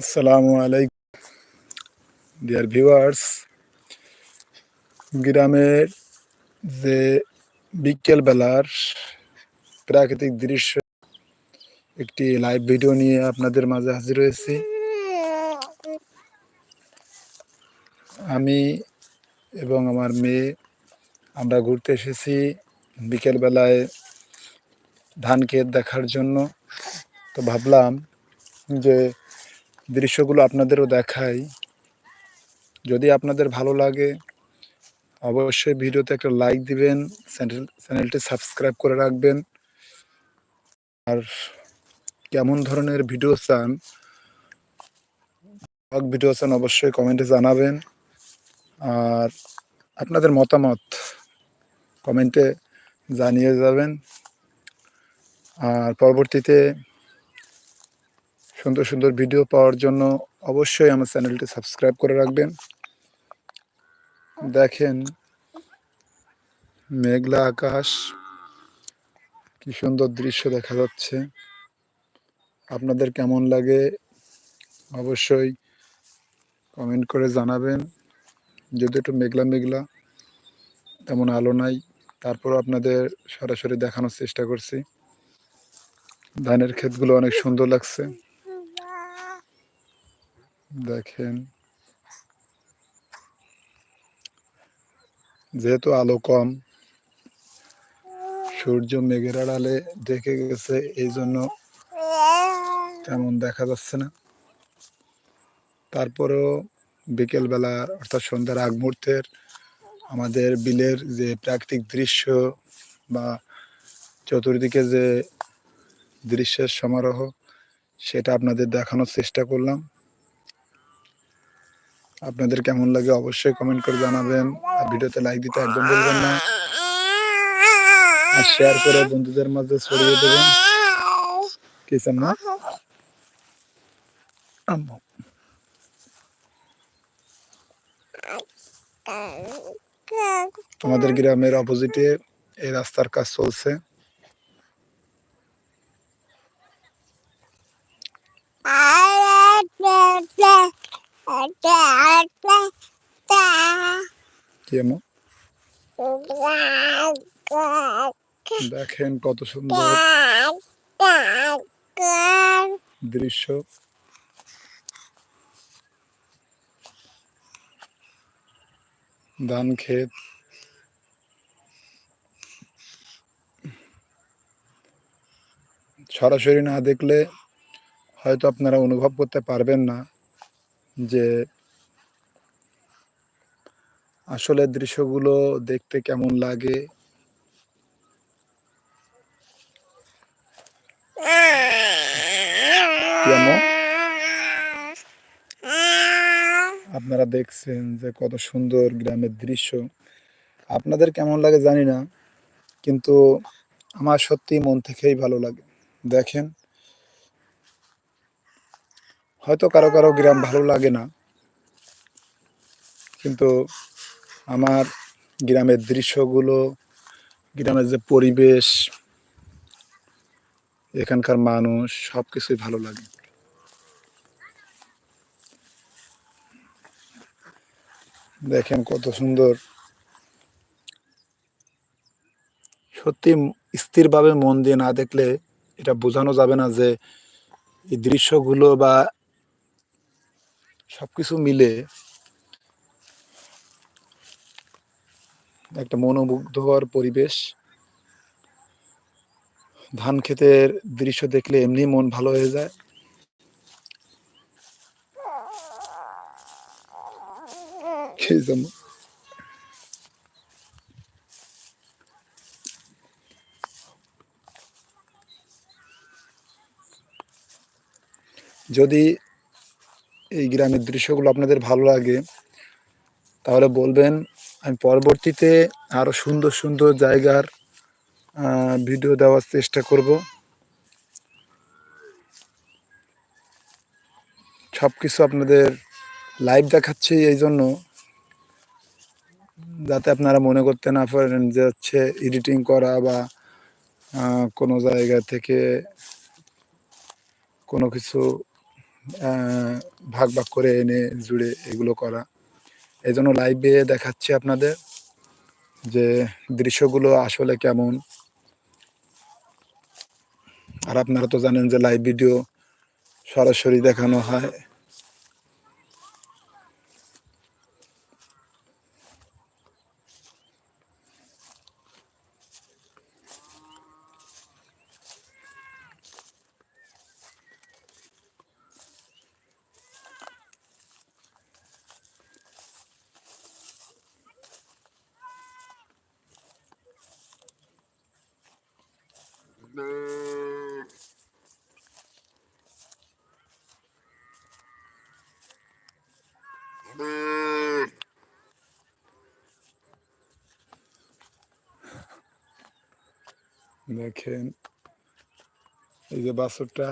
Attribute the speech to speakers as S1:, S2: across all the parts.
S1: আসসালামু আলাইকুম। Dear viewers গ্রামের যে বিকেল বেলার প্রাকৃতিক দৃশ্য, একটি লাইভ ভিডিও নিয়ে আপনাদের মাঝে হাজির হয়েছি। আমি এবং আমার মেয়ে, আমরা ঘুরতে এসেছি বিকেল বেলায় ধান ক্ষেত দেখার জন্য। তো ভাবলাম যে দৃশ্যগুলো আপনাদেরও দেখাই। যদি আপনাদের ভালো লাগে, অবশ্যই ভিডিওতে একটা লাইক দিবেন, চ্যানেল, চ্যানেলটি সাবস্ক্রাইব করে রাখবেন। আর কেমন ধরনের ভিডিও চান ভিডিও চান অবশ্যই কমেন্টে জানাবেন। আর আপনাদের মতামত কমেন্টে জানিয়ে যাবেন। আর পরবর্তীতে সুন্দর সুন্দর ভিডিও পাওয়ার জন্য অবশ্যই আমার চ্যানেলটি সাবস্ক্রাইব করে রাখবেন। দেখেন, মেঘলা আকাশ, কি সুন্দর দৃশ্য দেখা যাচ্ছে। আপনাদের কেমন লাগে অবশ্যই কমেন্ট করে জানাবেন। যদি একটু মেঘলা মেঘলা, তেমন আলো নাই তারপর আপনাদের সরাসরি দেখানোর চেষ্টা করছি। ধানের ক্ষেতগুলো অনেক সুন্দর লাগছে। দেখেন। যেহেতু আলো কম, সূর্য মেঘের আড়ালে ঢেকে গেছে, এই জন্য তেমন দেখা যাচ্ছে না। তারপরেও বিকেলবেলা, অর্থাৎ সন্ধ্যার আগ মুহূর্তের আমাদের বিলের যে প্রাকৃতিক দৃশ্য বা চতুর্দিকে যে দৃশ্যের সমারোহ, সেটা আপনাদের দেখানোর চেষ্টা করলাম। আপনাদের কেমন লাগে অবশ্যই কমেন্ট করে জানাবেন। আর ভিডিওতে লাইক দিতে একদম বলবেন না। আর শেয়ার করে বন্ধুদের মাঝে ছড়িয়ে দেবেন। কি না আম্মু। আমাদের গ্রামের অপোজিটে এই রাস্তার কাজ চলছে। দেখেন কত সুন্দর দৃশ্য। ধান ক্ষেত। সরাসরি না দেখলে হয়তো আপনারা অনুভব করতে পারবেন না। যে আসলে দৃশ্যগুলো দেখতে কেমন লাগে? আপনারা দেখছেন যে কত সুন্দর গ্রামের দৃশ্য। আপনাদের কেমন লাগে জানি না, কিন্তু আমার সত্যি মন থেকেই ভালো লাগে। দেখেন হয়তো কারও কারও গ্রাম ভালো লাগে না, কিন্তু আমার গ্রামের দৃশ্যগুলো, গ্রামের যে পরিবেশ, এখানকার মানুষ সব কিছুই ভালো লাগে। দেখেন কত সুন্দর। সত্যি স্থিরভাবে মন দিয়ে না দেখলে এটা বোঝানো যাবে না যে এই দৃশ্যগুলো বা সবকিছু মিলে একটা মনোমুগ্ধকর পরিবেশ। ধান ক্ষেতের দৃশ্য দেখলে এমনি মন ভালো হয়ে যায়। যদি এই গ্রামের দৃশ্যগুলো আপনাদের ভালো লাগে, তাহলে বলবেন আমি পরবর্তীতে আরও সুন্দর সুন্দর জায়গার ভিডিও দেওয়ার চেষ্টা করব। সব কিছু আপনাদের লাইভ দেখাচ্ছি এই জন্য, যাতে আপনারা মনে করতে না পারেন যে হচ্ছে এডিটিং করা বা কোনো জায়গা থেকে কোনো কিছু ভাগ ভাগ করে এনে জুড়ে এগুলো করা। এই জন্য লাইভে দেখাচ্ছি আপনাদের যে দৃশ্যগুলো আসলে কেমন। আর আপনারা তো জানেন যে লাইভ ভিডিও সরাসরি দেখানো হয়। দেখেন এই যে বাছরটা।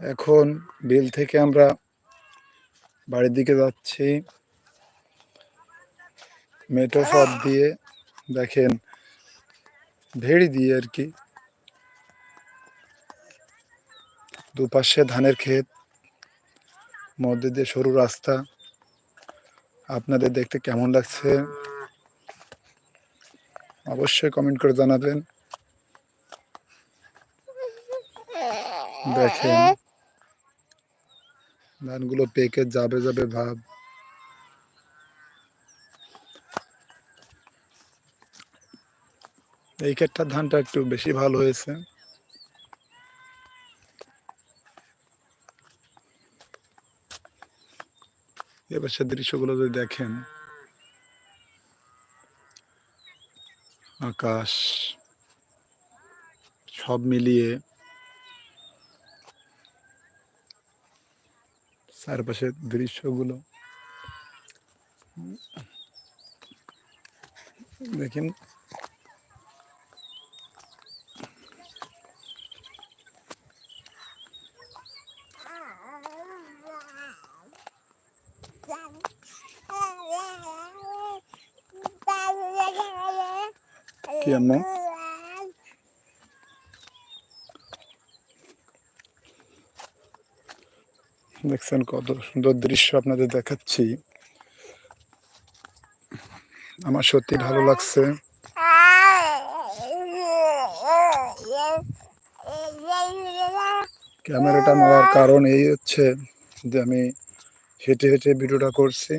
S1: এখন বিল থেকে আমরা বাড়ির দিকে যাচ্ছি। মেটো পথ দিয়ে দেখেন, ভেড়ি দিয়ে আর কি। দুপাশে ধানের ক্ষেত, মধ্যে দিয়ে সরু রাস্তা। আপনাদের দেখতে কেমন লাগছে? অবশ্যই কমেন্ট করে জানাবেন। দেখেন ধানগুলো পেকে যাবে যাবে ভাব। এই ক্ষেতটার ধানটা একটু বেশি ভালো হয়েছে। এবার সে দৃশ্যগুলো যদি দেখেন, আকাশ, সব মিলিয়ে চারপাশের দৃশ্যগুলো। দেখেন। কি আম্মা? দেখছেন কত সুন্দর দৃশ্য আপনাদের দেখাচ্ছি। আমার সত্যি ভালো লাগছে। ক্যামেরাটা নেওয়ার কারণ এই হচ্ছে যে আমি হেঁটে হেঁটে ভিডিওটা করছি।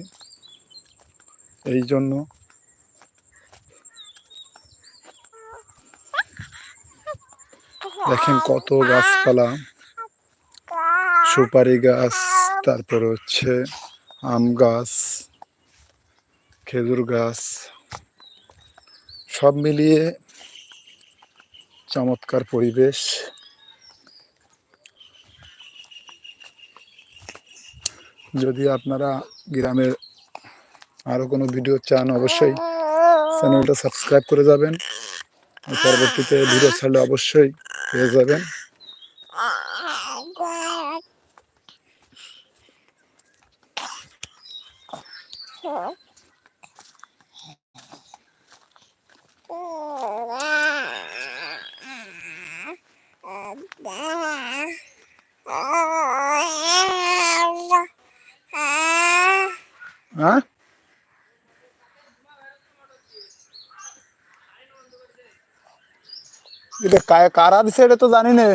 S1: এই জন্য। দেখেন কত গাছপালা। সুপারি গাছ, তারপরে হচ্ছে আম গাছ, খেজুর গাছ, সব মিলিয়ে চমৎকার পরিবেশ। যদি আপনারা গ্রামের আরও কোনো ভিডিও চান, অবশ্যই চ্যানেলটা সাবস্ক্রাইব করে যাবেন। পরবর্তীতে ভিডিও ছাড়লে অবশ্যই পেয়ে যাবেন। হ্যাঁ এটা কা- কারা দিছে এটা তো জানি না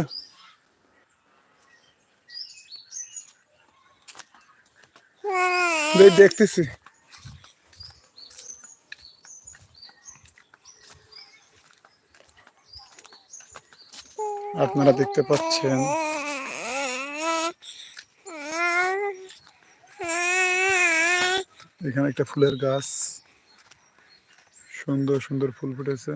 S1: দেখ- দেখতেছি আপনারা দেখতে পাচ্ছেন। এখানে একটা ফুলের গাছ। সুন্দর সুন্দর ফুল ফুটেছে।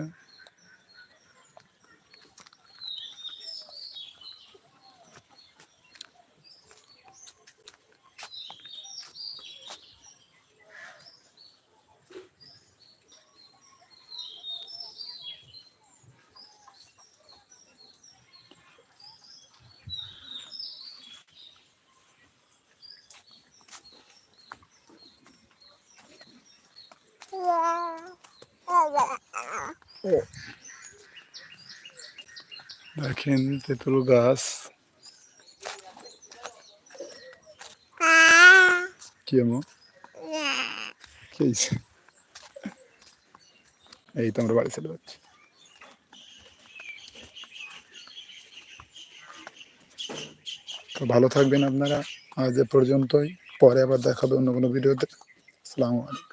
S1: দেখেন তেঁতুল গাছ। এই তো আমরা বাড়ি চলে যাচ্ছি। তো ভালো থাকবেন আপনারা। আজ এ পর্যন্তই। পরে আবার দেখাবে অন্য কোনো ভিডিওতে। আসসালামু আলাইকুম।